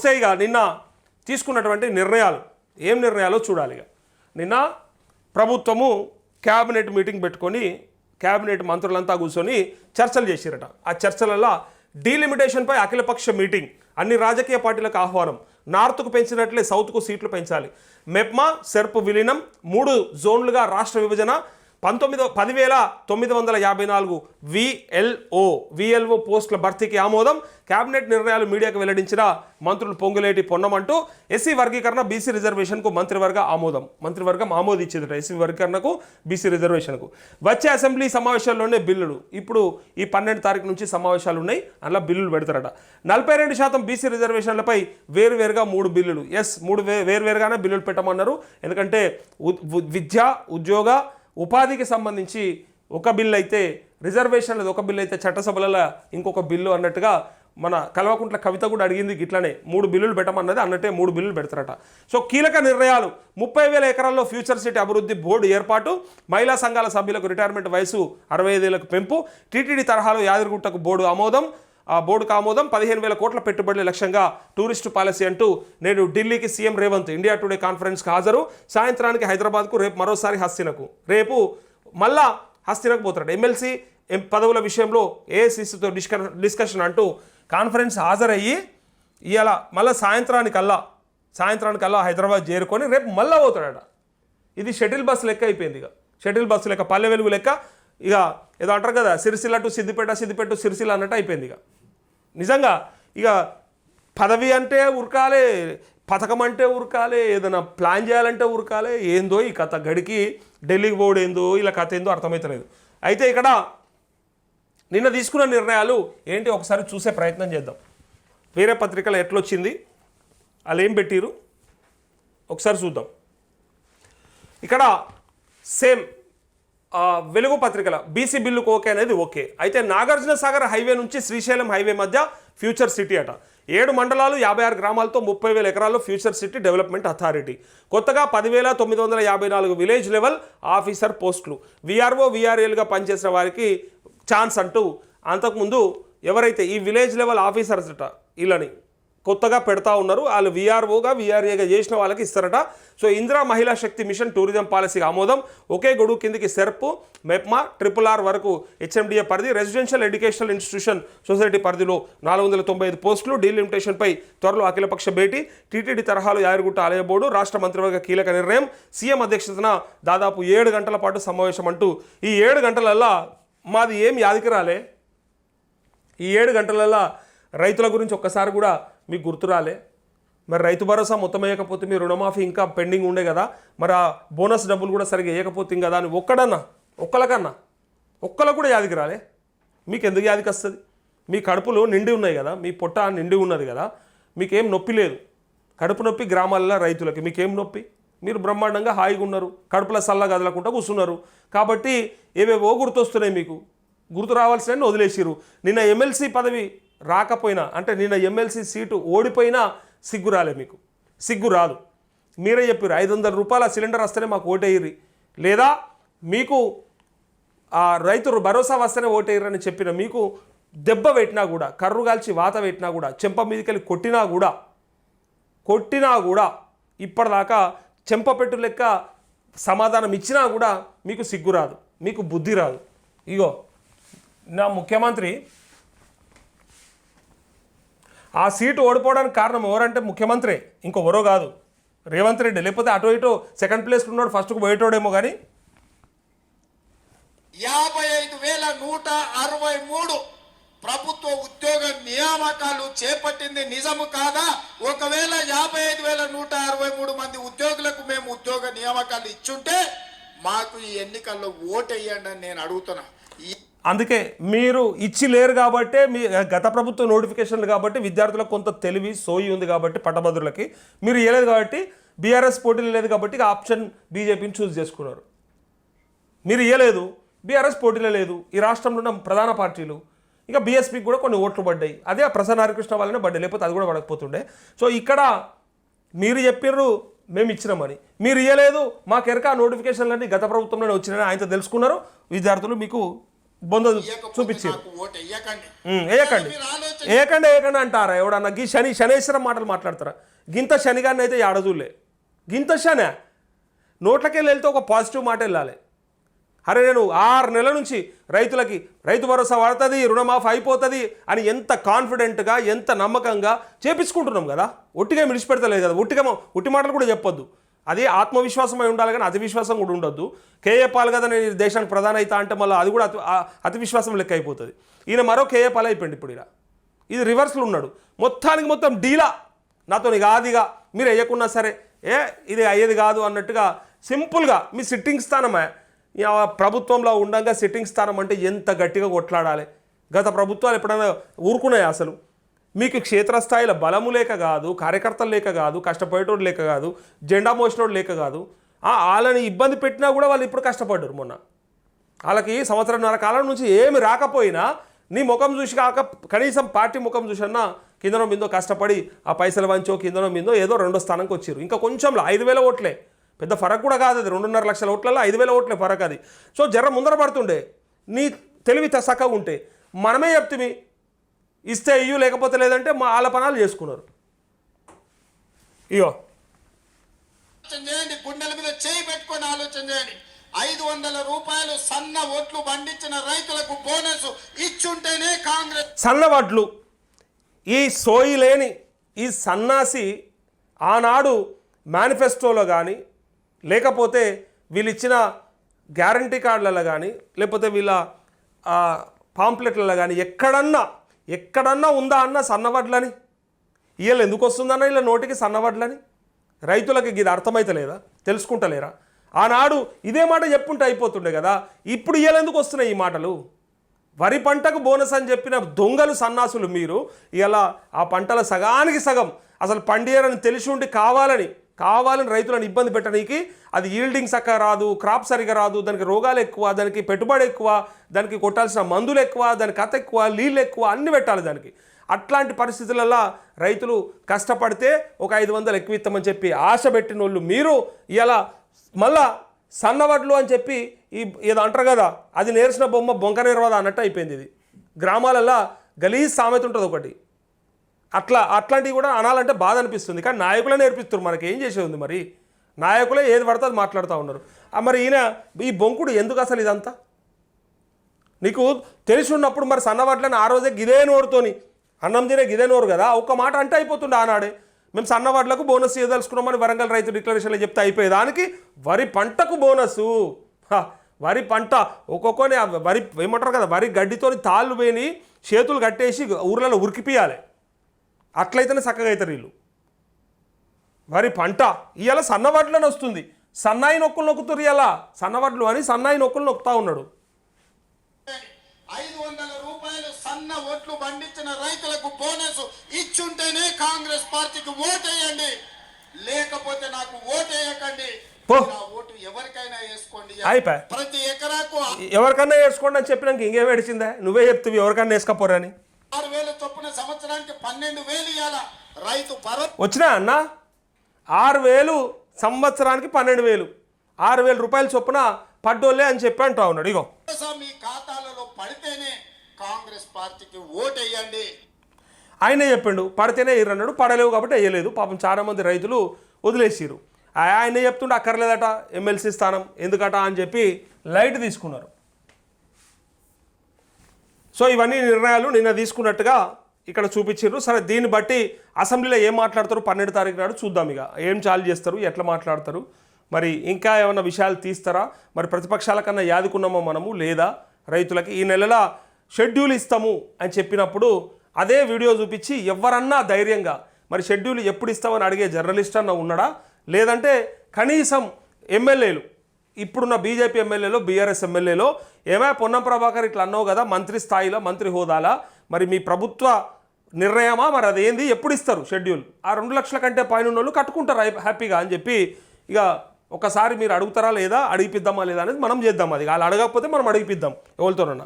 వస్తే ఇక నిన్న తీసుకున్నటువంటి నిర్ణయాలు. ఏం నిర్ణయాలో చూడాలి ఇక. నిన్న ప్రభుత్వము క్యాబినెట్ మీటింగ్ పెట్టుకొని క్యాబినెట్ మంత్రులంతా కూర్చొని చర్చలు చేసిరట. ఆ చర్చలలో డీలిమిటేషన్పై అఖిలపక్ష మీటింగ్ అన్ని రాజకీయ పార్టీలకు ఆహ్వానం. నార్త్కు పెంచినట్లే సౌత్కు సీట్లు పెంచాలి. మెప్మా సెర్ప్ విలీనం మూడు జోన్లుగా రాష్ట్ర విభజన పంతొమ్మిది పదివేల తొమ్మిది వందల యాభై నాలుగు విఎల్ఓ విఎల్ఓ పోస్టుల భర్తీకి ఆమోదం. కేబినెట్ నిర్ణయాలు మీడియాకు వెల్లడించిన మంత్రులు పొంగులేటి పొన్నమంటూ ఎస్సీ వర్గీకరణ బీసీ రిజర్వేషన్కు మంత్రివర్గ ఆమోదం. మంత్రివర్గం ఆమోదించిందట ఎస్సీ వర్గీకరణకు బీసీ రిజర్వేషన్కు. వచ్చే అసెంబ్లీ సమావేశాల్లోనే బిల్లులు. ఇప్పుడు ఈ పన్నెండు తారీఖు నుంచి సమావేశాలు ఉన్నాయి అందులో బిల్లులు పెడతారట. నలభై రెండు శాతం బీసీ రిజర్వేషన్లపై వేరువేరుగా మూడు బిల్లులు. ఎస్ మూడు వే వేరువేరుగానే బిల్లులు పెట్టమన్నారు. ఎందుకంటే విద్య ఉద్యోగ ఉపాధికి సంబంధించి ఒక బిల్లు అయితే రిజర్వేషన్లది ఒక బిల్లు అయితే చట్టసభలలో ఇంకొక బిల్లు అన్నట్టుగా మన కల్వకుంట్ల కవిత కూడా అడిగింది గిట్లనే మూడు బిల్లులు పెట్టమన్నది అన్నట్టే మూడు బిల్లులు పెడతారట. సో కీలక నిర్ణయాలు ముప్పై వేల ఎకరాల్లో ఫ్యూచర్ సిటీ అభివృద్ధి బోర్డు ఏర్పాటు మహిళా సంఘాల సభ్యులకు రిటైర్మెంట్ వయసు అరవై ఐదేళ్ళకు పెంపు టీటీడీ తరహాలో యాదగిరిగుట్టకు బోర్డు ఆమోదం బోర్డుకు ఆమోదం పదిహేను వేల కోట్ల పెట్టుబడుల లక్ష్యంగా టూరిస్టు పాలసీ అంటూ నేడు ఢిల్లీకి సీఎం రేవంత్ ఇండియా టుడే కాన్ఫరెన్స్కి హాజరు. సాయంత్రానికి హైదరాబాద్కు రేపు మరోసారి హస్తినకు. రేపు మళ్ళా హస్తినకు పోతాడు. ఎమ్మెల్సీ ఎం- పదవుల విషయంలో ఏఐసిసితో డిస్క డిస్కషన్ అంటూ కాన్ఫరెన్స్ హాజరయ్యి ఇవాళ మళ్ళీ సాయంత్రానికల్లా సాయంత్రానికల్లా హైదరాబాద్ చేరుకొని రేపు మళ్ళా పోతాడట. ఇది షటిల్ బస్ లెక్క అయిపోయింది ఇక. షటిల్ బస్సు లెక్క పల్లె వెలుగు లెక్క ఇక ఏదో అంటారు కదా సిరిసిల్ల టు సిద్దిపేట సిద్దిపేట టు సిరిసిల్ల అన్నట్టు అయిపోయింది ఇక. నిజంగా ఇక పదవి అంటే ఉరకాలే పథకం అంటే ఉరకాలే ఏదైనా ప్లాన్ చేయాలంటే ఉరకాలే ఏందో ఈ కథ గడికి ఢిల్లీకి పోవడం ఏందో ఇలా కథ ఏందో అర్థమవుతలేదు అయితే ఇక్కడ నిన్న తీసుకున్న నిర్ణయాలు ఏంటి ఒకసారి చూసే ప్రయత్నం చేద్దాం. వేరే పత్రికలు ఎట్లొచ్చింది వాళ్ళు ఏం పెట్టిరు ఒకసారి చూద్దాం. ఇక్కడ సేమ్ వెలుగు పత్రికల బీసీ బిల్లుకు ఓకే అనేది ఓకే. అయితే నాగార్జున సాగర్ హైవే నుంచి శ్రీశైలం హైవే మధ్య ఫ్యూచర్ సిటీ అట. ఏడు మండలాలు యాభై ఆరు గ్రామాలతో ముప్పై వేల ఎకరాల్లో ఫ్యూచర్ సిటీ డెవలప్మెంట్ అథారిటీ. కొత్తగా పదివేల తొమ్మిది వందల యాభై నాలుగు విలేజ్ లెవెల్ ఆఫీసర్ పోస్టులు. విఆర్ఓ విఆర్ఏలుగా పనిచేసిన వారికి ఛాన్స్ అంటూ అంతకుముందు ఎవరైతే ఈ విలేజ్ లెవెల్ ఆఫీసర్స్ అట వీళ్ళని కొత్తగా పెడతా ఉన్నారు. వాళ్ళు విఆర్ఓగా విఆర్ఏగా చేసిన వాళ్ళకి ఇస్తారట. సో ఇందిరా మహిళా శక్తి మిషన్ టూరిజం పాలసీకి ఆమోదం. ఒకే గొడుగు కిందికి సెర్ప్ మెప్మా ట్రిపుల్ ఆర్ వరకు హెచ్ఎండిఏ పరిధి రెసిడెన్షియల్ ఎడ్యుకేషనల్ ఇన్స్టిట్యూషన్ సొసైటీ పరిధిలో నాలుగు వందల తొంభై ఐదు పోస్టులు డీలిమిటేషన్పై త్వరలో అఖిలపక్ష భేటీ టీటీడీ తరహాలో యాయరుగుట్ట ఆలయ బోర్డు రాష్ట్ర మంత్రివర్గ కీలక నిర్ణయం. సీఎం అధ్యక్షతన దాదాపు ఏడు గంటల పాటు సమావేశం అంటూ ఈ ఏడు గంటలల్లా మాది ఏం యాదికి రాలే. ఈ ఏడు గంటలల్లా రైతుల గురించి ఒక్కసారి కూడా మీకు గుర్తు రాలే. మరి రైతు భరోసా మొత్తం వేయకపోతే మీ రుణమాఫీ ఇంకా పెండింగ్ ఉండే కదా. మరి ఆ బోనస్ డబ్బులు కూడా సరిగ్గా వేయకపోతే కదా అని ఒక్కడన్నా ఒక్కలకన్నా ఒక్కలకు కూడా యాదికి రాలే. మీకు ఎందుకు యాదికి వస్తుంది? మీ కడుపులు నిండి ఉన్నాయి కదా మీ పొట్ట నిండి ఉన్నది కదా మీకేం నొప్పి లేదు. కడుపు నొప్పి గ్రామాలలో రైతులకి మీకేం నొప్పి? మీరు బ్రహ్మాండంగా హాయిగా ఉన్నారు కడుపుల సల్ల కదలకుండా కూర్చున్నారు. కాబట్టి ఏవేవో గుర్తొస్తున్నాయి మీకు. గుర్తు రావాల్సిన వదిలేసిరు నిన్న ఎమ్మెల్సీ పదవి రాకపోయినా అంటే నిన్న ఎమ్మెల్సీ సీటు ఓడిపోయినా సిగ్గు రాలే మీకు. సిగ్గు రాదు. మీరే చెప్పారు ఐదు వందల రూపాయల సిలిండర్ వస్తేనే మాకు ఓటేయ్యి లేదా మీకు ఆ రైతు భరోసా వస్తేనే ఓటేయరని చెప్పిన మీకు దెబ్బ పెట్టినా కూడా కర్రు కాల్చి వాత పెట్టినా కూడా చెంప మీదకెళ్ళి కొట్టినా కూడా కొట్టినా కూడా ఇప్పటిదాకా చెంపపెట్టు లెక్క సమాధానం ఇచ్చినా కూడా మీకు సిగ్గు రాదు. మీకు బుద్ధి రాదు. ఇగో నా ముఖ్యమంత్రి ఆ సీటు ఓడిపోవడానికి కారణం ఎవరంటే ముఖ్యమంత్రి ఇంకొవరో కాదు. రేవంత్ రెడ్డి లేకపోతే అటు ఇటు సెకండ్ ప్లేస్లో ఉన్నాడు ఫస్ట్కు పోయేటోడేమో కానీ యాభై ఐదు వేల నూట అరవై మూడు ప్రభుత్వ ఉద్యోగ నియామకాలు చేపట్టింది నిజము కాదా? ఒకవేళ యాభై ఐదు వేల నూట అరవై మూడు మంది ఉద్యోగులకు మేము ఉద్యోగ నియామకాలు ఇచ్చుంటే మాకు ఈ ఎన్నికల్లో ఓటేయండి అని నేను అడుగుతున్నా. ఈ అందుకే మీరు ఇచ్చి లేరు కాబట్టే మీ గత ప్రభుత్వ నోటిఫికేషన్లు కాబట్టి విద్యార్థులకు కొంత తెలివి సోయి ఉంది కాబట్టి పట్టభద్రులకి. మీరు ఇవ్వలేదు కాబట్టి బీఆర్ఎస్ పోటీలు లేదు కాబట్టి ఆప్షన్ బీజేపీని చూస్ చేసుకున్నారు. మీరు ఇవ్వలేదు బీఆర్ఎస్ పోటీలో లేదు ఈ రాష్ట్రంలో ఉన్న ప్రధాన పార్టీలు ఇక బీఎస్పీకి కూడా కొన్ని ఓట్లు పడ్డాయి. అదే ప్రసన్న హరికృష్ణ వాళ్ళనే పడ్డాయి లేకపోతే అది కూడా పడకపోతుండే. సో ఇక్కడ మీరు చెప్పిర్రు మేము ఇచ్చినామని మీరు ఇవ్వలేదు మాకు ఎరక నోటిఫికేషన్లన్నీ గత ప్రభుత్వంలోనే వచ్చినాయని ఆయనతో తెలుసుకున్నారు. విద్యార్థులు మీకు బొంద చూపించారు. వేయకండి ఏకండి ఏకండి అంటారా? ఎవడన్నా గీ శని శనేశ్వరం మాటలు మాట్లాడతారా? గింత శనిగాన్ని అయితే ఆడజూలే గింత శని? నోట్లకెళ్ళి వెళ్తే ఒక పాజిటివ్ మాట వెళ్ళాలి. అరే నేను ఆరు నెలల నుంచి రైతులకి రైతు భరోసా పడుతుంది రుణమాఫీ అయిపోతుంది అని ఎంత కాన్ఫిడెంట్గా ఎంత నమ్మకంగా చేపించుకుంటున్నాం కదా? ఒట్టిగా మిడిచిపెడతలేదు కదా? ఒట్టిగా ఒట్టి మాటలు కూడా చెప్పొద్దు. అది ఆత్మవిశ్వాసమై ఉండాలి కానీ అతివిశ్వాసం కూడా ఉండొద్దు. కేఏ పాల్ కదా నేను దేశానికి ప్రధాన అవుతా అంటే మళ్ళీ అది కూడా అతి అతివిశ్వాసం అతి విశ్వాసం లెక్క అయిపోతుంది. ఈయన మరో కేఏ పాల్ అయిపోయింది ఇప్పుడు ఇలా ఇది రివర్స్లో ఉన్నాడు. మొత్తానికి మొత్తం డీలా. నాతో కాదిగా మీరు వేయకున్నా సరే ఏ ఇది అయ్యేది కాదు అన్నట్టుగా సింపుల్గా మీ సిట్టింగ్ స్థానమే. ప్రభుత్వంలో ఉండగా సిట్టింగ్ స్థానం అంటే ఎంత గట్టిగా కొట్లాడాలి. గత ప్రభుత్వాలు ఎప్పుడైనా ఊరుకున్నాయి అసలు? మీకు క్షేత్రస్థాయిలో బలము లేక కాదు కార్యకర్తలు లేక కాదు కష్టపడేటోడు లేక కాదు జెండా మోసినోడు లేక కాదు వాళ్ళని ఇబ్బంది పెట్టినా కూడా వాళ్ళు ఇప్పుడు కష్టపడ్డారు మొన్న. వాళ్ళకి సంవత్సరంన్నర కాలం నుంచి ఏమి రాకపోయినా నీ ముఖం చూసి కాక కనీసం పార్టీ ముఖం చూసన్నా కిందనో మిందో కష్టపడి ఆ పైసలు వంచో కిందనో మిందో ఏదో రెండో స్థానంకి వచ్చారు. ఇంకా కొంచెంలో ఐదు వేల ఓట్లే. పెద్ద ఫరక్ కూడా కాదు అది. రెండున్నర లక్షల ఓట్లలో ఐదు వేల ఓట్లే ఫరక్ అది. సో జర ముందర పడుతుండే. నీ తెలివి త- ఉంటే. మనమే చెప్తిమి ఇస్తే ఇయ్యు లేకపోతే లేదంటే మా ఆలపనాలు చేసుకున్నారు. ఇగో. ఆలోచన చేయండి గుండెల మీద చేయి పెట్టుకొని ఆలోచన చేయండి. ఐదు వందల రూపాయలు సన్న ఓట్లు పండించిన రైతులకు బోనస్ ఇచ్చుంటేనే కాంగ్రెస్ సన్నవడ్లు ఈ సోయి లేని ఈ సన్నాసి ఆనాడు మేనిఫెస్టోలో కానీ లేకపోతే వీళ్ళు ఇచ్చిన గ్యారంటీ కార్డులలో కానీ లేకపోతే వీళ్ళ పాంప్లెట్లలో కానీ ఎక్కడన్నా ఎక్కడన్నా ఉందా అన్న సన్నవడ్లని? వీళ్ళు ఎందుకు వస్తుందన్న వీళ్ళ నోటికి సన్నవడ్లని? రైతులకి ఇది అర్థమైతలేదా? తెలుసుకుంటలేరా? ఆనాడు ఇదే మాట చెప్పుంటే అయిపోతుండే కదా? ఇప్పుడు వీళ్ళు ఎందుకు వస్తున్నాయి ఈ మాటలు? వరి పంటకు బోనస్ అని చెప్పిన దొంగలు సన్నాసులు మీరు ఇలా ఆ పంటల సగానికి సగం అసలు పండియరని తెలిసి ఉండి కావాలని కావాలని రైతులను ఇబ్బంది పెట్టడానికి అది ఈల్డింగ్ చక్కగా రాదు క్రాప్ సరిగా రాదు దానికి రోగాలు ఎక్కువ దానికి పెట్టుబడి ఎక్కువ దానికి కొట్టాల్సిన మందులు ఎక్కువ దాని కథ ఎక్కువ నీళ్ళు ఎక్కువ అన్ని పెట్టాలి దానికి. అట్లాంటి పరిస్థితులలో రైతులు కష్టపడితే ఒక ఐదు వందలు ఎక్కువ ఇస్తామని చెప్పి ఆశ పెట్టిన వాళ్ళు మీరు ఇలా మళ్ళా సన్నవడ్లు అని చెప్పి ఈ ఏదో అంటారు కదా అది నేర్చిన బొమ్మ బొంక నేర్వదా అన్నట్టు అయిపోయింది ఇది. గ్రామాలల్లో గలీజ్ సామెత ఉంటుంది ఒకటి. అట్లా అట్లాంటివి కూడా అనాలంటే బాధ అనిపిస్తుంది. కానీ నాయకులే నేర్పిస్తారు మనకి ఏం చేసేది ఉంది మరి? నాయకులే ఏది పడితే అది మాట్లాడుతూ ఉన్నారు. మరి ఈయన ఈ బొంకుడు ఎందుకు అసలు ఇదంతా? నీకు తెలిసి ఉన్నప్పుడు మరి సన్నవాట్లని ఆ రోజే గిదే నోరుతోని అన్నం తినే గిదే నోరు కదా? ఒక్క మాట అంటే అయిపోతుండే ఆనాడే. మేము సన్నవాట్లకు బోనస్ ఇవ్వదలుచుకున్నామని వరంగల్ రైతు డిక్లరేషన్లో చెప్తే అయిపోయే దానికి వరి పంటకు బోనసు వరి పంట ఒక్కొక్కని వరి ఏమంటారు కదా వరి గడ్డితోని తాళ్ళు పోయి చేతులు కట్టేసి ఊర్లలో ఉరికిపియాలి. అట్లయితేనే చక్కగా అవుతారు వీళ్ళు. వరి పంట ఇవాళ సన్నవడ్లని వస్తుంది. సన్నాయి నొక్కులు నొక్కుతారు ఇవాళ సన్నవడ్లు అని సన్నాయి నొక్కులు నొక్కుతా ఉన్నాడు. ఐదు వందల రూపాయలు సన్న ఓట్లు పండించిన రైతులకు బోనస్ ఇచ్చుంటేనే కాంగ్రెస్ పార్టీకి ఓటేయండి. లేకపోతే నాకు ఓటేయకండి. ఓటు ఎవరికైనా వేసుకోండి. అయిపోయి. ప్రతి ఎకరాకు ఎవరికన్నా వేసుకోండి అని చెప్పినాక ఇంకేం ఏడిచిందా? నువ్వే చెప్తావు ఎవరికన్నా వేసుకోపోరని ఆరు వేల చొప్పున సంవత్సరానికి పన్నెండు వేలు ఇవ్వాల రైతు వచ్చినా అన్న? ఆరు వేలు సంవత్సరానికి పన్నెండు వేలు. ఆరు వేల రూపాయల చొప్పున పడ్డోళ్ళే అని చెప్పి అంటా ఉన్నాడు ఇగో. మీ ఖాతాలలో పడితేనే కాంగ్రెస్ పార్టీకి ఓటేయండి. ఆయనే చెప్పిండు పడితేనే ఎర్రన్నాడు పడలేవు కాబట్టి వేయలేదు పాపం చాలా మంది రైతులు వదిలేసిరు ఆయనే చెప్తుండే అక్కర్లేదట ఎమ్మెల్సీ స్థానం ఎందుకట అని చెప్పి లైట్ తీసుకున్నారు. సో ఇవన్నీ నిర్ణయాలు నిన్న తీసుకున్నట్టుగా ఇక్కడ చూపించారు సరే దీన్ని బట్టి అసెంబ్లీలో ఏం మాట్లాడతారు? పన్నెండు తారీఖు నాడు చూద్దాం ఇక. ఏం చాలు చేస్తారు? ఎట్లా మాట్లాడతారు? మరి ఇంకా ఏమైనా విషయాలు తీస్తారా? మరి ప్రతిపక్షాల కన్నా యాదుకున్నామో మనము? లేదా? రైతులకి ఈ నెలల షెడ్యూల్ ఇస్తాము అని చెప్పినప్పుడు అదే వీడియో చూపించి ఎవరన్నా ధైర్యంగా మరి షెడ్యూల్ ఎప్పుడు ఇస్తామని అడిగే జర్నలిస్ట్ అన్న ఉన్నాడా? లేదంటే కనీసం ఎమ్మెల్యేలు ఇప్పుడున్న బీజేపీ ఎమ్మెల్యేలో బీఆర్ఎస్ ఎమ్మెల్యేలో ఏమా పొన్నం ప్రభాకర్ ఇట్లా అన్నావు కదా మంత్రి స్థాయిలో మంత్రి హోదాలా. మరి మీ ప్రభుత్వ నిర్ణయమా? మరి అదేంది ఎప్పుడు ఇస్తారు షెడ్యూల్? ఆ రెండు లక్షల కంటే పైన వాళ్ళు కట్టుకుంటారు హ్యాపీగా అని చెప్పి ఇక ఒకసారి మీరు అడుగుతారా లేదా? అడిగిపిద్దామా లేదా అనేది మనం చేద్దాం అది. వాళ్ళు అడగకపోతే మనం అడిగిపిద్దాం ఎవరితోనన్నా.